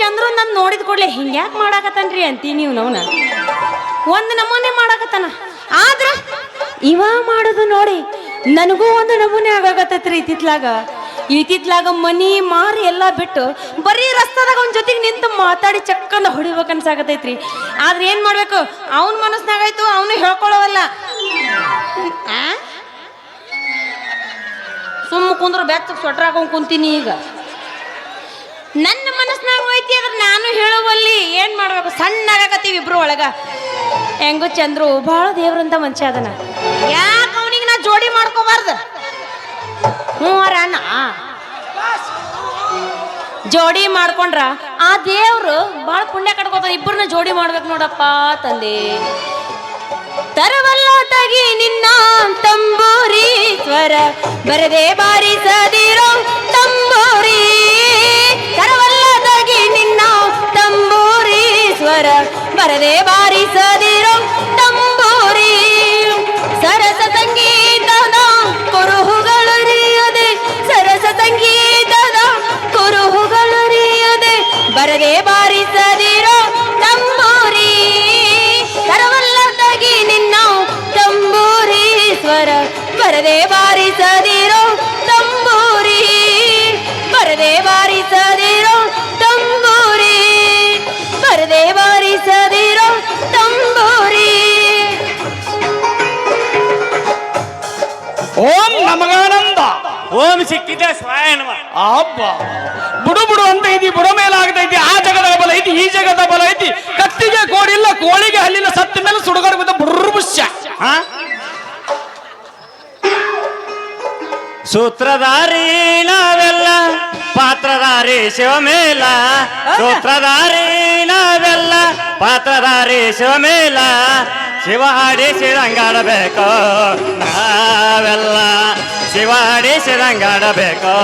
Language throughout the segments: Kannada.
ಚಂದ್ರು ನನ್ನ ನೋಡಿದ ಕೂಡಲೇ ಹಿಂಗ್ಯಾಕ್ ಮಾಡಾಕತ್ತಾನ್ರಿ ಅಂತೀನಿ ನೀವು ನವ್ನ. ಒಂದು ನಮೂನೆ ಮಾಡಾಕತ್ತಾನ. ಆದ್ರೆ ಇವ ಮಾಡೋದು ನೋಡಿ ನನಗೂ ಒಂದು ನಮೂನೆ ಆಗಾಕತ್ತೈತ್ರಿ ಇತ್ತಿತ್ಲಾಗ. ಇತ್ತಿತ್ಲಾಗ ಮನಿ ಮಾರಿ ಎಲ್ಲ ಬಿಟ್ಟು ಬರೀ ರಸ್ತಾದಾಗ ಅವನ ಜೊತೆಗೆ ನಿಂತು ಮಾತಾಡಿ ಚಕ್ಕಂದ ಹೊಡಿಬೇಕು ಆದ್ರೆ ಏನು ಮಾಡಬೇಕು? ಅವನ ಮನಸ್ಸಿನಾಗಾಯ್ತು ಅವನು ಹೇಳ್ಕೊಳ್ಳೋವಲ್ಲ? ಸುಮ್ಮ ಕುಂದ್ರ ಬ್ಯಾಕ್ ಸ್ವೆಟ್ರ್ ಹಾಕೊಂಡು ಕುಂತೀನಿ ಈಗ. ನನ್ನ ಮನಸ್ನಾಗ ಹೋಯ್ತಿ ಅದ್ರ ನಾನು ಹೇಳುವಲ್ಲಿ ಏನ್ ಮಾಡ್ಬೇಕು? ಸಣ್ಣ ಆಗಕತ್ತೀವಿ ಇಬ್ರು ಒಳಗ. ಹೆಂಗು ಚಂದ್ರು ಬಹಳ ದೇವ್ರಂತ ಮನುಷ್ಯ ಅದನ್ನ ಯಾಕೆ ಅವನಿಗೆ ನಾ ಜೋಡಿ ಮಾಡ್ಕೋಬಾರ್ದು? ಹ್ಞೂ ಅಣ್ಣ. ಜೋಡಿ ಮಾಡ್ಕೊಂಡ್ರ? ಆ ದೇವ್ರು ಬಹಳ ಪುಣ್ಯ ಕಟ್ಕೋತ ಇಬ್ಬರನ್ನ ಜೋಡಿ ಮಾಡ್ಬೇಕು ನೋಡಪ್ಪ ತಂದೆ. ತರವಲ್ಲ ತಗಿ ನಿನ್ನ ತಂಬೂರಿ ಸ್ವರ. ಬರದೆ ಬಾರಿಸದಿರೋ ಸ್ವರ ಬರದೆ ಬಾರಿಸದಿರೋ ಓಂ ನಮಗಾನಂದ. ಓಂ ಸಿಕ್ಕಿದೆ ಸ್ವಾಯ ನಮ ಅಬ್ಬ. ಬುಡು ಬುಡು ಅಂತ ಐತಿ ಬುಡ ಮೇಲೆ ಆಗ್ತೈತಿ ಆ ಜಗದ ಬಲ ಐತಿ ಈ ಜಗದ ಬಲ ಐತಿ ಕತ್ತಿಗೆ ಕೋಡಿಲ್ಲ ಕೋಳಿಗೆ ಹಲ್ಲಿಲ್ಲ ಸತ್ತ ಮೇಲೆ ಸುಡುಗಾಡು ಬಿದ್ದ ಬುರ್ಬುಷ್ಯ ಸೂತ್ರಧಾರಿ ನಾವೆಲ್ಲ ಪಾತ್ರಧಾರಿ ಶಿವಮೇಲ ಸೂತ್ರಧಾರಿ ನಾವೆಲ್ಲ ಪಾತ್ರಧಾರಿ ಶಿವಮೇಲ ಶಿವ ಆಡಿಸಿದಂಗಾಡಬೇಕು ನಾವೆಲ್ಲ ಶಿವ ಆಡಿಸಿದಂಗಾಡಬೇಕು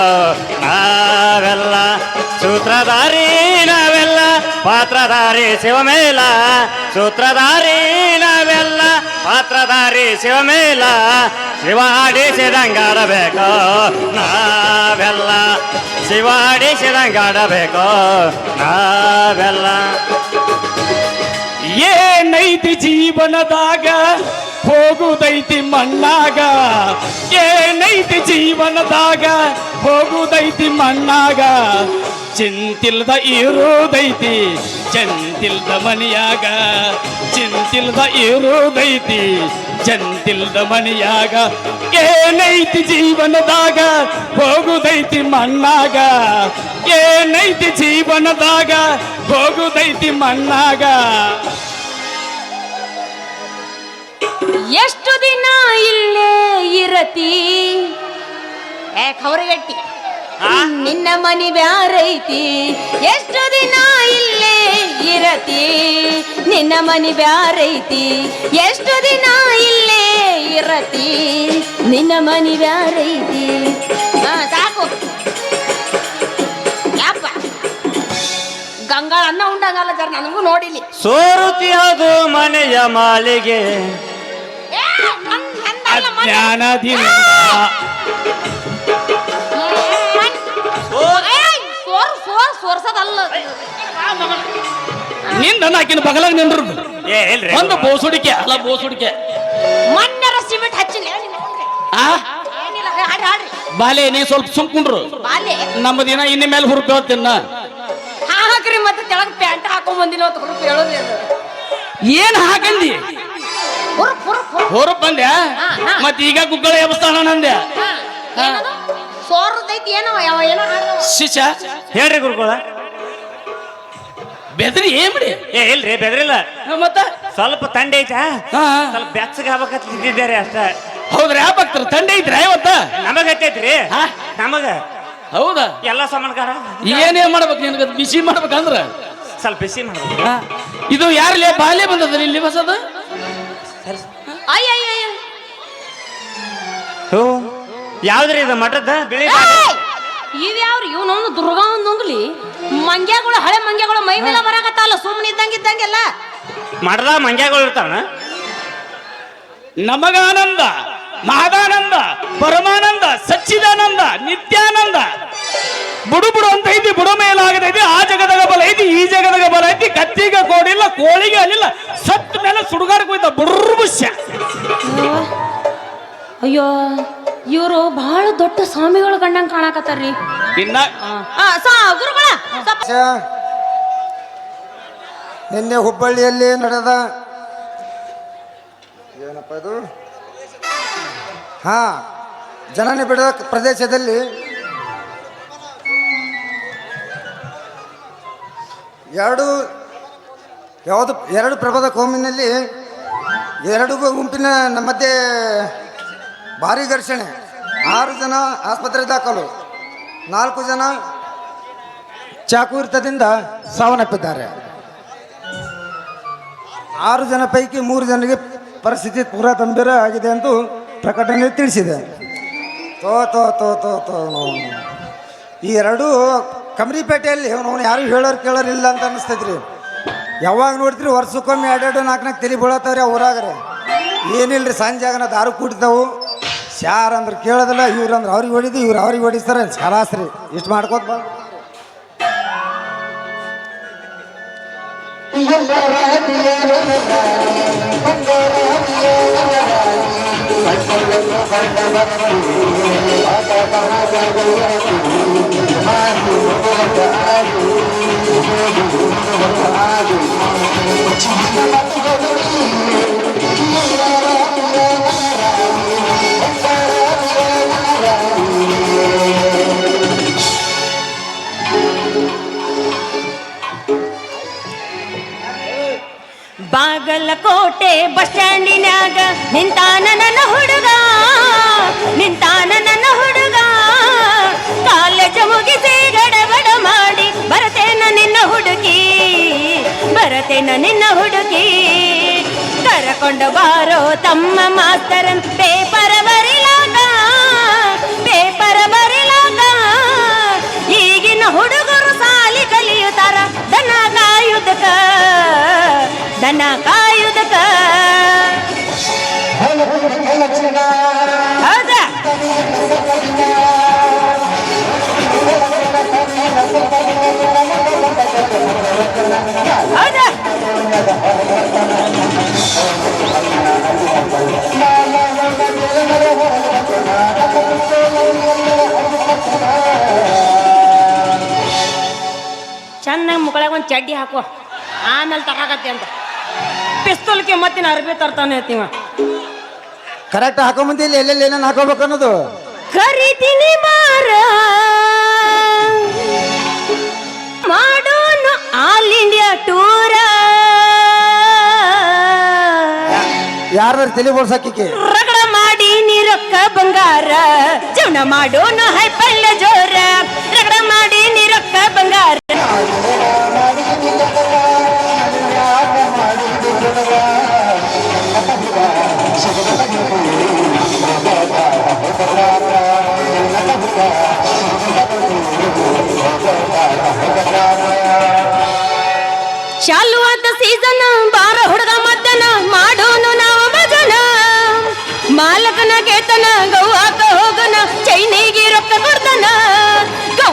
ನಾವೆಲ್ಲ ಸೂತ್ರಧಾರಿ, ನಾವೆಲ್ಲ ಪಾತ್ರಧಾರಿ ಶಿವಮೇಲ ಸೂತ್ರಧಾರಿ, ನಾವೆಲ್ಲ ಪಾತ್ರಧಾರಿ ಶಿವಮೇಲ ಶಿವ ಆಡಿಸಿದಂಗಾಡಬೇಕು ನಾವೆಲ್ಲ ಶಿವ ಆಡಿಸಿದಂಗಾಡಬೇಕು ನಾವೆಲ್ಲ ಏನೈತಿ ಜೀವನದಾಗ ಹೋಗುದೈತಿ ಮಣ್ಣಾಗ. ಏನೈತಿ ಜೀವನದಾಗ ಹೋಗುದೈತಿ ಮಣ್ಣಾಗ. ಚಿಂತಿಲ್ದ ಇರೋದೈತಿ, ಚಂತಿಲ್ದ ಮನೆಯಾಗ. ಚಿಂತಿಲ್ದ ಇರೋದೈತಿ, ಚಂತಿಲ್ದ ಮನೆಯಾಗ. ಏನೈತಿ ಜೀವನದಾಗ ಹೋಗುದೈತಿ ಮಣ್ಣಾಗ. ಏನೈತಿ ಜೀವನದಾಗ ಹೋಗುದೈತಿ ಮಣ್ಣಾಗ. ಎಷ್ಟು ದಿನ ಇಲ್ಲೇ ಇರತಿ? ಏ ಗಟ್ಟಿ ನಿನ್ನ ಮನಿ ಬ್ಯಾರೈತಿ ಎಷ್ಟು ದಿನ ಇಲ್ಲೇ ಇರತಿ? ನಿನ್ನ ಮನಿ ಬ್ಯಾರೈತಿ ಎಷ್ಟು ದಿನ ಇಲ್ಲೇ ಇರತಿ? ನಿನ್ನ ಮನಿ ಬ್ಯಾರೈತಿ ಹಾ ಸಾಕು. ಯಪ್ಪ? ಗಂಗಾ ಅನ್ನ ಉಂಡಂಗಲ್ಲ ಸರ್ ನನಗೂ ನೋಡಿಲಿ. ಸೋರುತಿ ಅದು ಮನೆಯ ಮಾಲಿಗೆ. ಏಯ್, ಸೋರ್ ಸೋರ್ ಸೋರ್ಸದಲ್ಲ. ನಿಂದ ಆಕಿನ ಬಗಲಾಗ ನಿಂದ್ರು. ಏ ಇಲ್ರಿ. ಒಂದು ಬೋಸುಡಿಕೆ. ಅಲ್ಲ ಬೋಸುಡಿಕೆ. ಮಣ್ಣರ ಸಿಮೆಂಟ್ ಹಚ್ಚಿಲ್ಲ ಆ? ಏನಿಲ್ಲ ಹಾಡ್ರಿ ಹಾಡ್ರಿ. ಬಾಲೆ ನೀ ಸ್ವಲ್ಪ ಸುಮ್ಕೊಂಡ್ರು ಬಾಲೆ. ನಮ್ಮ ದಿನ ಇನ್ನ ಮೇಲೆ ಹುರುಪಿ ಹೋಗ್ತಿನ್ನ ಹಾಕ್ರಿ ಮತ್ತೆ ತೆಳಗ್ ಪ್ಯಾಂಟ್ ಹಾಕೊಂಡ್ ಬಂದಿಲ್ಲ ಅಂತ ಹುರುಪ್ ಹೇಳೋದ್ರಿ ಅದು ಏನ್ ಹಾಕಂದಿ? ಹುರುಪ್ ಬಂದ್ಯ. ಮತ್ ಈಗ ಗುಗ್ಗಳ ಎಬ್ಸ್ತಾನ ಏನದು? ಸೋರ್ದೈತಿ ಏನೋ ಯಾವ ಏನೋ. ಶಿಷ್ಯ ಹೇಳ್ರಿ ಗುರುಗಳ. ಬೆದ್ರಿ ಏನ್ ಬಿಡಿ ಏ ಇಲ್ರಿ ಬೆದ್ರಿಲ್ಲ. ಮತ್ತ? ಸ್ವಲ್ಪ ತಂಡ ಐತಾ. ಸ್ವಲ್ಪ ಬೆಚ್ಚಗೆ ಆಗ್ಬೇಕಂತ ಇದ್ದಿದ್ದಾರೆ ಅಷ್ಟ. ಹೌದ್ರಿ ಯಾವ ತಂಡ ಐತ್ರಿ ಇವತ್ತ ನಮಗ ಹತ್ತೈತ್ರಿ. ಹಾ? ನಮಗ. ಹೌದಾ? ಎಲ್ಲ ಸಮಾನಕಾರ? ಏನೇ ಮಾಡ್ಬೇಕು ನಿನ್ಗ? ಬಿಸಿ ಮಾಡ್ಬೇಕಂದ್ರ ಸ್ವಲ್ಪ ಬಿಸಿ ಮಾಡ್ಬೇಕು. ಇದು ಯಾರ್ಲೇ? ಬಾಲ್ಯ ಬಂದದ ಇಲ್ಲಿ ಬಸದ ಅಯ್ಯ ಅಯ್ಯ ಅಯ್ಯ ಹೋ ಯಾವ್ದ್ರಿ ಇದು ಮಠದ ಬಿಳಿ! ಇವ್ಯಾವ್ರು? ಇವನೊಂದು ದುರ್ಗಾ ಒಂದೊಂದ್ಲಿ ಮಂಗ್ಯಗಳು ಹಳೆ ಮಂಗ್ಯಗಳು ಮೈ ಮೇಲೆ ಬರಾಕತ್ತಲ್ಲ ಸುಮ್ಮನೆ ಇದ್ದಂಗೆ ಇದ್ದಂಗೆಲ್ಲ. ಮಠದ ಮಂಗ್ಯಾಗಳು ಇರ್ತಾವಣ ನಮಗಾನಂದ ಮಹದಾನಂದ ಪರಮಾನಂದ ಸಚ್ಚಿದಾನಂದ ನಿತ್ಯಾನಂದ. ಬುಡು ಬುಡು ಅಂತ ಐತಿ ಬುಡು ಮೇಲಾಗದೈತಿ ಆ ಜಗದಾಗ ಬಲ ಐತಿ ಈ ಜಗದಾಗ ಬಲ ಐತಿ ಕತ್ತಿಗೆ ಕೋಡಿಲ್ಲ ಕೋಳಿಗೆ ಅಲ್ಲಿಲ್ಲ ಸತ್ತ ಮೇಲೆ ಸುಡುಗಾಡಕ್ಕೆ ಹೋಯ್ತ ಬುರ್ಬುಷ್ಯ ಅಯ್ಯೋ ಇವರು ಬಹಳ ದೊಡ್ಡ ಸ್ವಾಮಿಗಳು ಕಂಡಂಗ್ ಕಾಣಕತ್ತಾರ್ರಿ. ಇನ್ನ? ಆ, ಸಾ ಗುರುಗಳ ಸ್ವಲ್ಪ ಛ, ನಿನ್ನೆ ಹುಬ್ಬಳ್ಳಿಯಲ್ಲಿ ನಡೆದ ಏನಪ್ಪ ಇದು? ಹಾ ಜನನಿ ಬಿಡದ ಪ್ರದೇಶದಲ್ಲಿ ಎರಡು ಯಾವುದು ಎರಡು ಪ್ರಭದ ಕೋಮಿನಲ್ಲಿ ಎರಡು ಗುಂಪಿನ ನಮ್ಮದೇ ಭಾರಿ ಘರ್ಷಣೆ. ಆರು ಜನ ಆಸ್ಪತ್ರೆ ದಾಖಲು, ನಾಲ್ಕು ಜನ ಚಾಕು ಇರ್ತದಿಂದ ಸಾವನ್ನಪ್ಪಿದ್ದಾರೆ. ಆರು ಜನ ಪೈಕಿ ಮೂರು ಜನರಿಗೆ ಪರಿಸ್ಥಿತಿ ಪೂರಾ ಗಂಭೀರ ಆಗಿದೆ ಎಂದು ಪ್ರಕಟಣೆ ತಿಳಿಸಿದೆ. ತೋ ತೋ ತೋ ತೋ ತೋ. ಈ ಎರಡೂ ಕಮರಿಪೇಟೆಯಲ್ಲಿ, ಅವನು ಯಾರು ಹೇಳೋರು ಕೇಳೋರಿಲ್ಲ ಅಂತ ಅನಿಸ್ತೈತ್ರಿ ಯಾವಾಗ ನೋಡ್ತೀರಿ ವರ್ಷಕ್ಕೊಮ್ಮೆ ಎರಡೆರಡು ನಾಲ್ಕು ನಾಲ್ಕು ತಲೆ ಬೀಳತ್ತವ್ರಿ ಆ ಏನಿಲ್ಲರಿ ಸಂಜೆ ಆಗ ದಾರು ಕೂಡ್ತಾವು. ಶಾರ್ ಅಂದ್ರೆ ಕೇಳೋದಿಲ್ಲ, ಇವ್ರು ಅಂದ್ರೆ ಅವ್ರಿಗೆ ಹೊಡಿದು, ಇವ್ರು ಅವ್ರಿಗೆ ಹೊಡಿಸ್ತಾರೆ. ಸಲಾಸ್ರಿ ಇಷ್ಟು ಮಾಡ್ಕೋತ ಬಂದು ಬಾಗಲಕೋಟೆ ಬಸ್ ಬರತೇನ ನಿನ್ನ ಹುಡುಗಿ. ಕರಕೊಂಡು ಬಾರೋ ತಮ್ಮ ಮಾಸ್ತರನ್ ಪೇಪರ್ ಬರಿಲಾಗ ಪೇಪರ್ ಬರಿಲಾಗ ಈಗಿನ ಹುಡುಗರು ಸಾಲಿ ಕಲಿಯುತ್ತಾರ, ದನ ಕಾಯುದಕ ದನ ಕಾಯುದಕ. ಪಿಸ್ತೂಲ್ಗೆ ಮತ್ತಿನ ಅರ್ಬಿ ತರ್ತಾನೆ ಇರ್ತೀವ ಕರೆಕ್ಟ್ ಹಾಕೊಂಬಂದಿ ಎಲ್ಲೆಲ್ಲಿ ಏನೇನು ಹಾಕೋಬೇಕು ಅನ್ನೋದು? ಕರಿತೀನಿ ಮಾರ. ಮಾಡೋಣ ಆಲ್ ಇಂಡಿಯಾ ಟೂರ ಯಾರು ತಲೆ ಬೋಳ್ಸಾಕಿಕ್ಕೆ ರಗಡ ಮಾಡಿ ನೀರೊಕ್ಕ ಬಂಗಾರ. ಜೀವನ ಮಾಡೋಣ ಹೈಪಲ್ಲ ಜೋರ. ರಗಡ ಮಾಡಿ ನೀರೊಕ್ಕ ಬಂಗಾರ.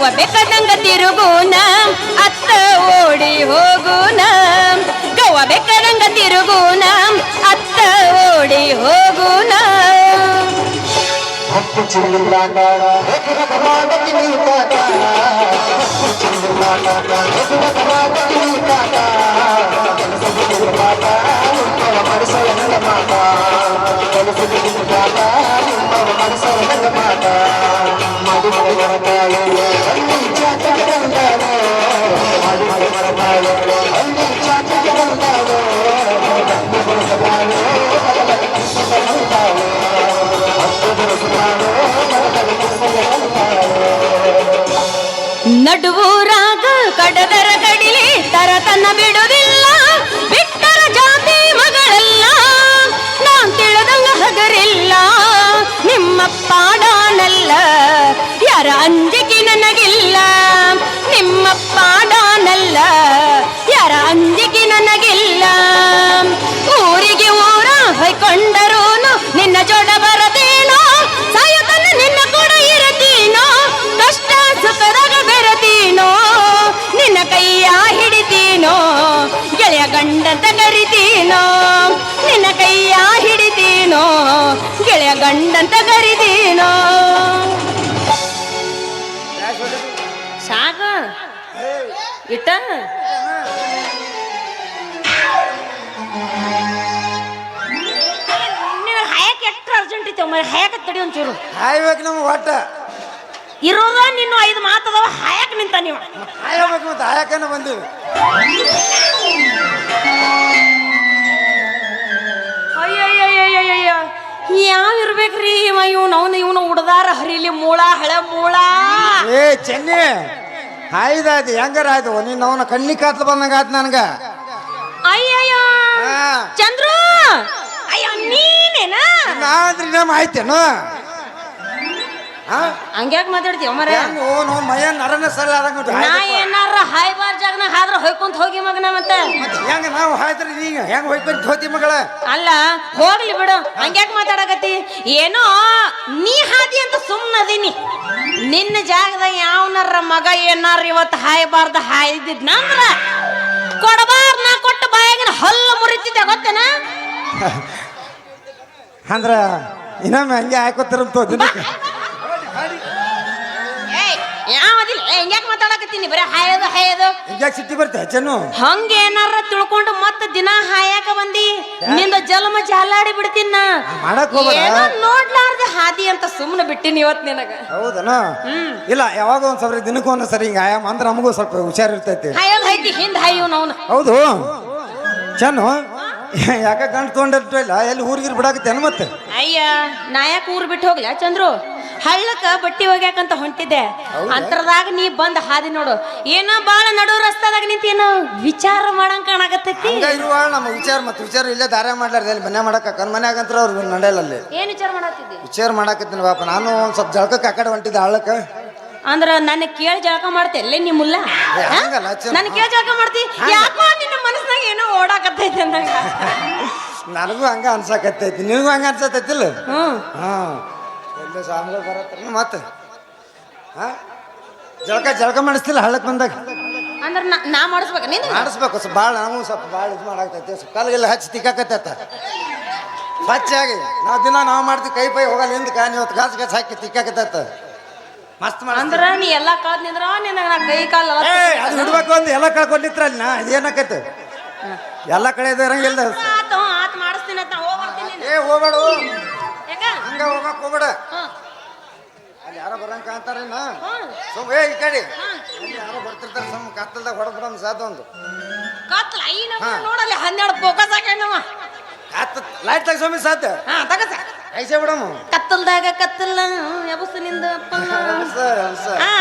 ಗವ ಬೇಕಾದಂಗ ತಿರುಗುನ ಅತ್ತ ಓಡಿ ಹೋಗುನ. ಗವ ಬೆಕ್ಕದಂಗ ತಿರುಗುನ ಅತ್ತ ಓಡಿ ಹೋಗುನ. ನಡುವೂರಾಗ ತರತನ ಗಂಡಂತ ಕರಿದೀನೋ ಸಾಗ ಇಟ್ಟ? ನೀವು ಹಾಯಕ್ಕೆ ಎಷ್ಟು ಅರ್ಜೆಂಟ್ ಐತೆ ಒಮ್ಮೆ ಹಾಯಕ ತಡಿ ಒಂಚೂರು. ಹಾಯ್ಬೇಕು ನಮ್ಗೆ ಒಟ್ಟ. ಇರೋದ ನಿನ್ನ ಐದು ಮಾತದವ ಹಾಯಕ್ ನಿಂತ ನೀವು. ಹಾಯಬೇಕು ಮತ್ತೆ ಹಾಯಕನ ಯಾವ ಇರ್ಬೇಕ್ರಿ ಇವ? ಇವ್ನ ಅವನು ಇವನು ಉಡ್ದಾರ ಹರಿಲಿ ಮೂಳ ಹಳೆ ಮೂಳ. ಏ ಚೆನ್ನಿ ಆಯ್ದಾಯ್ತು ಹೆಂಗಾರ ಆಯ್ತು ನೀನು ಅವನ ಕಣ್ಣಿ ಕಾತ್ಲ ಬಂದಂಗ ಆಯ್ತು ನನಗ. ಅಯ್ಯಯ್ಯ ಹಾ. ಚಂದ್ರು ಅಯ್ಯ ನೀನೇನಾ? ನಾ ನಮ್ಮ ಆಯ್ತೇನು ಹಂಗ್ಯಾಕ್ ಮಾತಾಡ್ತೀವ ಮರ? ಹೆಂಗ್ ಓ ನಾವು ಮೈಯ ನರನ ಆದಂಗ ನಾ. ಏನಾರ ಹಾಯ್ಬಾರ್ ಜಾಗನ ಹಾದ್ರ ಹೊಯ್ಕೊಂತ ಹೋಗಿ ಮಗನ ಮತ್ತೆ? ಹೆಂಗ ನಾವು ಹಾಯ್ದ್ರಿ ಈಗ ಹೆಂಗ್ ಹೋಯ್ಕೊಂತ ಹೋತಿ ಮಗಳ? ಅಲ್ಲ ಹೋಗ್ಲಿ ಬಿಡು. ಹಂಗ್ಯಾಕ್ ಮಾತಾಡಕತ್ತಿ? ಏನೋ ನೀ ಹಾದಿ ಅಂತ ಸುಮ್ಮನದೀನಿ ನಿನ್ನ ಜಾಗದಾಗ ಯಾವನಾರ ಮಗ ಏನಾರ ಇವತ್ತು ಹಾಯಬಾರ್ದ ಹಾಯ್ದಿದ್ನಂದ್ರ ಕೊಡಬಾರ್ ನಾ ಕೊಟ್ಟ ಬಾಯಾಗಿನ ಹಲ್ಲು ಮುರಿತಿದ್ದೆ ಗೊತ್ತೇನ? ಅಂದ್ರ ಇನ್ನೊಮ್ಮೆ ಹಂಗೆ ಹಾಕೋತಾರಂತ ಮಾತಾಡಕತ್ತೀನಿ ಬರೀ ಹಾಯೋದು ಹಾಯೋದು. ಸಿಟ್ಟಿ ಬರ್ತ ಚೆನ್ನು ಹಂಗ ಏನಾರ ತಿಳ್ಕೊಂಡು ಮತ್ತ ದಿನ ಹಾಯಾಕ ಬಂದಿ? ನಿಂದ ಜಲಮ ಜಾಲಾಡಿ ಬಿಡ್ತೀನ. ಮಾಡಕ್. ಏನೋ ನೋಡ್ಲಾರ್ದೆ ಹಾದಿ ಅಂತ ಸುಮ್ಮನೆ ಬಿಟ್ಟಿನಿ ಇವತ್ ನಿನಗ. ಹೌದನ? ಇಲ್ಲ ಯಾವಾಗ ಒಂದ್ ಸ್ವಲ್ಪ ದಿನಕ್ಕೂ ಒಂದ್ ಸರಿ ಹಿಂಗ ಆಯಾಮ ಅಂದ್ರೆ ನಮಗೂ ಸ್ವಲ್ಪ ಹುಷಾರಿರ್ತೈತಿ ಹಾಯೋದ್ ಹೈತಿ ಹಿಂದ್ ಹಾಯು ಅವನು. ಹೌದು. ಚೆನ್ನು ಯಾಕ ಗಂಟು ತೊಗೊಂಡಿರ್ತಿಲ್ಲ ಎಲ್ಲಿ ಊರಿಗೆ ಬಿಡಾಕತ್ತೇನು ಮತ್ತೆ? ಅಯ್ಯ ನಾ ಯಾಕೆ ಊರ್ ಬಿಟ್ಟು ಹೋಗ್ಲ ಚಂದ್ರು? ಹಳ್ಳಕ್ಕ ಬಟ್ಟಿ ಒಗ್ಯಾಕಂತ ಹೊಂಟಿದ್ದೆ. ಅಂತರದಾಗ ನೀ ಬಂದ ಹಾದಿ ನೋಡು. ಏನೋ ಬಾಳ ನಡು ರಸ್ತಾದಾಗ ನಿಂತೇನೋ ವಿಚಾರ ಮಾಡಂಗ್ ಕಾಣಕತ್ತೈತಿ. ಹಂಗ ನಮ್ಮ ವಿಚಾರ ಮತ್ತೆ ವಿಚಾರ ಇಲ್ಲೇ ದಾರ ಮಾಡ್ಲಾರ್ದೆ ಎಲ್ಲಿ ಮನೆ ಮಾಡಕ್ಕ ಕಣ್ ಮನ್ಯಾಗಂತ್ರ ಅವ್ರು ನಡೆಯಲ್ಲ ಅಲ್ಲಿ. ಏನ್ ವಿಚಾರ ಮಾಡತ್ತಿದ್ದಿ ವಿಚಾರ ಮಾಡಾಕತ್ತೀನಿ ಬಾಪ ನಾನು ಒಂದ್ ಸ್ವಲ್ಪ ಜಳಕಕ್ಕೆ ಆಕಡೆ ಕಡೆ ಹೊಂಟಿದ್ದೆ ಹಳ್ಳಕ್ಕೆ ಅಂದ್ರ ನನ್ನ ಕೇಳಿ ಜಳಕ ಮಾಡ್ತೆ ನೀ ಮುಲ್ಲ ಏ, ಹಂಗಲ್ಲ, ನನ್ನ ಕೇಳಿ ಜಳಕ ಮಾಡ್ತಿ? ಯಾಕೋ ಮನಸ್ನಾಗ ಏನೋ ಓಡಾಕತ್ತೈತಿ ಅಂದಂಗ. ನನಗೂ ಹಂಗ ಅನ್ಸಾಕತ್ತೈತಿ. ನಿನಗೂ ಹಂಗ ಅನ್ಸತೈತಿಲ್ಲ ಹ್ಮ್ ಹಾ. ಎಲ್ಲ ಬರತ್ತ ಮತ್ತೆ? ಹಾಂ? ಜಳಕ ಜಳಕ ಮಾಡಿಸ್ತಿಲ್ಲ ಹಳ್ಳಕ್ಕೆ ಬಂದಾಗ? ಅಂದ್ರ ನಾ- ನಾ ಮಾಡಿಸ್ಬೇಕ ನೀನು ಮಾಡಿಸ್ಬೇಕು. ಸ್ವಲ್ಪ ಭಾಳ ನಾವು ಸ್ವಲ್ಪ ಭಾಳ ಇದು ಮಾಡಾಕತ್ತೈತಿ. ಸ್ವಲ್ಪ ಕಾಲಿಗೆಲ್ಲ ಹಚ್ಚಿ ತಿಕ್ಕಾಕತ್ತೈತ. ಸ್ವಚ್ಛಾಗಿ ನಾವು ದಿನ ನಾವು ಮಾಡ್ತೀವಿ ಕೈ ಪೈ ಹೋಗಲ್ಲ. ಹಿಂದಕ್ಕೆ ನೀವು ಗಾಸ್ ಗಾಸ್ ಹಾಕಿ ತಿಕ್ಕಾಕತ್ತೈತ. ಮಸ್ತ್ ಅಂದ್ರ ನೀ ಎಲ್ಲ ಕಳ್ದ್ ನಿಂದ್ರ ನಿನ್ನ ನಾ ಕೈ ಕಾಲು ಏ ಅದು ಹಿಡ್ಬೇಕು ಅಂದ್ ಎಲ್ಲ ಕಳ್ಕೊಂಡಿತ್ರ ಅಲ್ಲಿ ನಾ ಇದೇನಾಕೈತೆ ಎಲ್ಲ ಕಡೆ ಇರಂಗಿಲ್ಲ ಆತು ಆತ್ ಮಾಡಿಸ್ತೀನಿ ಅಂತ ಹೋಗ್ ಬರ್ತೀನಿ ಏ ಹೋಗ್ಬೇಡ. ಯಾಕ? ಹಂಗ ಹೋಗಕ್ ಹೋಗ್ಬೇಡ. ಅಲ್ಲಿ ಯಾರೋ ಬರಂಗ ಕಾಣ್ತಾರೇನ. ಸುಮ್ ಏ ಈ ಕಡೆ. ಯಾರೋ ಬರ್ತಿರ್ತಾರೆ ಸುಮ್ ಕತ್ತಲ್ದಾಗ ಹೊಡೆದ್ಬಿಡಮ್ ಸಾಧ ಒಂದು. ಕತ್ಲ ನಮ್ಮ. ನೋಡಲ್ಲಿ ಹನ್ನೆರಡು ಫೋಕಸ್ ಹಾಕೊಂಡವ ಕತ್ತ ಲೈಟ್ ತಗ ಸ್ವಾಮಿ ಸಾಧ್ಯ? ಹಾ ತಗಸ. ಐಸೆ ಬಿಡಮ್ಮ. ಕತ್ತಲ್ದಾಗ ಕತ್ತಲ್ಲ ಎಬಸು ನಿಂದ ಹೊಸ ಹೊಸ ಹಾ.